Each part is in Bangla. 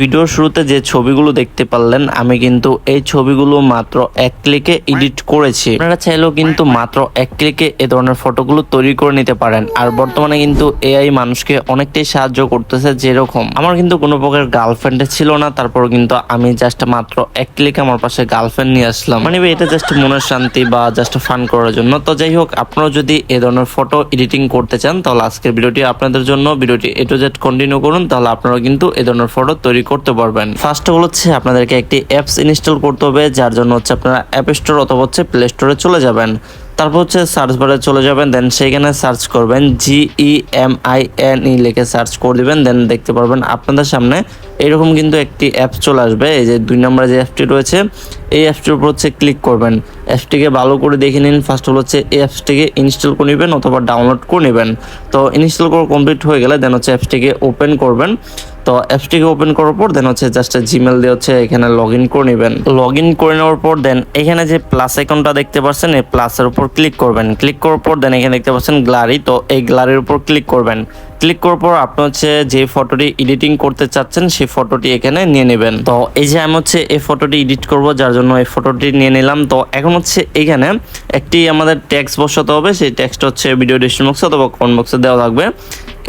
ভিডিওর শুরুতে যে ছবিগুলো দেখতে পারলেন, আমি কিন্তু এই ছবিগুলো মাত্র এক ক্লিকে এডিট করেছি। আপনারা চাইলেও কিন্তু মাত্র এক ক্লিকে এ ধরনের ফটোগুলো তৈরি করে নিতে পারেন। আর বর্তমানে কিন্তু এআই মানুষকে অনেকটাই সাহায্য করতেছে যেরকম। আমার কিন্তু কোনো প্রকার গার্লফ্রেন্ড ছিল না তারপর কিন্তু আমি জাস্ট মাত্র এক ক্লিকে আমার পাশে গার্লফ্রেন্ড নিয়ে আসলাম। মানে এটা জাস্ট মনের শান্তি বা জাস্ট ফান করার জন্য। তো যাই হোক আপনারা যদি এ ধরনের ফটো এডিটিং করতে চান, তাহলে আজকের ভিডিওটি আপনাদের জন্য। ভিডিওটি এ টু জেড কন্টিনিউ করুন, তাহলে আপনারা কিন্তু এ ধরনের ফটো তৈরি করতে পারবেন। ফার্স্ট অল হচ্ছে আপনাদেরকে একটি অ্যাপস ইনস্টল করতে হবে, যার জন্য হচ্ছে আপনারা অ্যাপ স্টোর অথবা হচ্ছে প্লে স্টোরে চলে যাবেন। তারপর হচ্ছে সার্চ বারে চলে যাবেন দেন সেখানে সার্চ করবেন G E M I N E লিখে সার্চ করে দিবেন দেন দেখতে পারবেন আপনাদের সামনে এরকম কিন্তু একটি অ্যাপ চলে আসবে। এই যে দুই নম্বরে যে অ্যাপটি রয়েছে, এই অ্যাপসটির উপর হচ্ছে ক্লিক করবেন। অ্যাপসটিকে ভালো করে দেখে নিন। ফার্স্ট হল হচ্ছে এই অ্যাপসটিকে ইনস্টল করে নেবেন অথবা ডাউনলোড করে নেবেন। তো ইনস্টল করা কমপ্লিট হয়ে গেলে দেন হচ্ছে অ্যাপসটিকে ওপেন করবেন। তো অ্যাপসটিকে ওপেন করার পর দেন হচ্ছে জাস্ট জিমেল দিয়ে হচ্ছে এখানে লগ ইন করে নেবেন। লগ ইন করে নেওয়ার পর দেন এখানে যে প্লাস আইকনটা দেখতে পাচ্ছেন, এই প্লাসের উপর ক্লিক করবেন। ক্লিক করার পর দেন এখানে দেখতে পাচ্ছেন গ্লারি তো এই গ্লারির উপর ক্লিক করবেন। ক্লিক করার পর আপনি হচ্ছে যে ফটোটি এডিটিং করতে চাচ্ছেন, সেই ফটোটি এখানে নিয়ে নেবেন। তো এই যে আমি হচ্ছে এই ফটোটি এডিট করব, যার জন্য এই ফটোটি নিয়ে নিলাম। তো এখন হচ্ছে এখানে একটি আমাদের ট্যাক্স বসাতে হবে, সেই ট্যাক্সটা হচ্ছে ভিডিও ডিসক্রিপশন বক্সে অথবা কমেন্ট বক্সে দেওয়া থাকবে।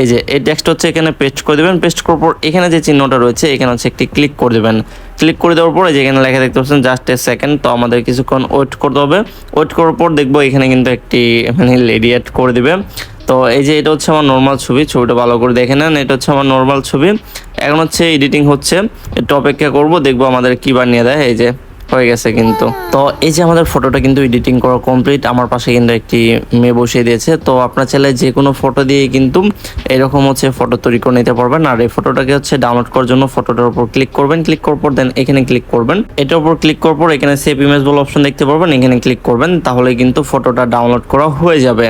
এই যে, এই টেক্সট হচ্ছে এখানে পেস্ট করে দেবেন। পেস্ট করার পর এখানে যে চিহ্নটা রয়েছে, এখানে হচ্ছে একটি ক্লিক করে দেবেন। ক্লিক করে দেওয়ার পরে যেখানে লেখা দেখতে পাচ্ছেন জাস্ট এ সেকেন্ড তো আমাদের কিছুক্ষণ ওয়েট করতে হবে। ওয়েট করার পর দেখব এখানে কিন্তু একটি মানে লেডি অ্যাড করে দেবে। তো এই যে, এটা হচ্ছে আমার নর্মাল ছবি। ছবিটা ভালো করে দেখে নেন। এটা হচ্ছে আমার নর্মাল ছবি। এখন হচ্ছে এডিটিং হচ্ছে। একটু অপেক্ষা করব, দেখব আমাদের কী বানিয়ে দেয়। এই যে হয়ে গেছে কিন্তু। তো এই যে আমাদের ফটোটা কিন্তু এডিটিং করা কমপ্লিট আমার পাশে কিন্তু একটি মেয়ে বসিয়ে দিয়েছে। তো আপনার ছেলে যে কোনো ফটো দিয়ে কিন্তু এরকম হচ্ছে ফটো তৈরি করে নিতে পারবেন। আর এই ফটোটাকে হচ্ছে ডাউনলোড করার জন্য ফটোটার উপর ক্লিক করবেন। ক্লিক করার পর দেন এখানে ক্লিক করবেন। এটার উপর ক্লিক করার পর এখানে সেভ ইমেজ বলে অপশন দেখতে পারবেন। এখানে ক্লিক করবেন। তাহলে কিন্তু ফটোটা ডাউনলোড করা হয়ে যাবে।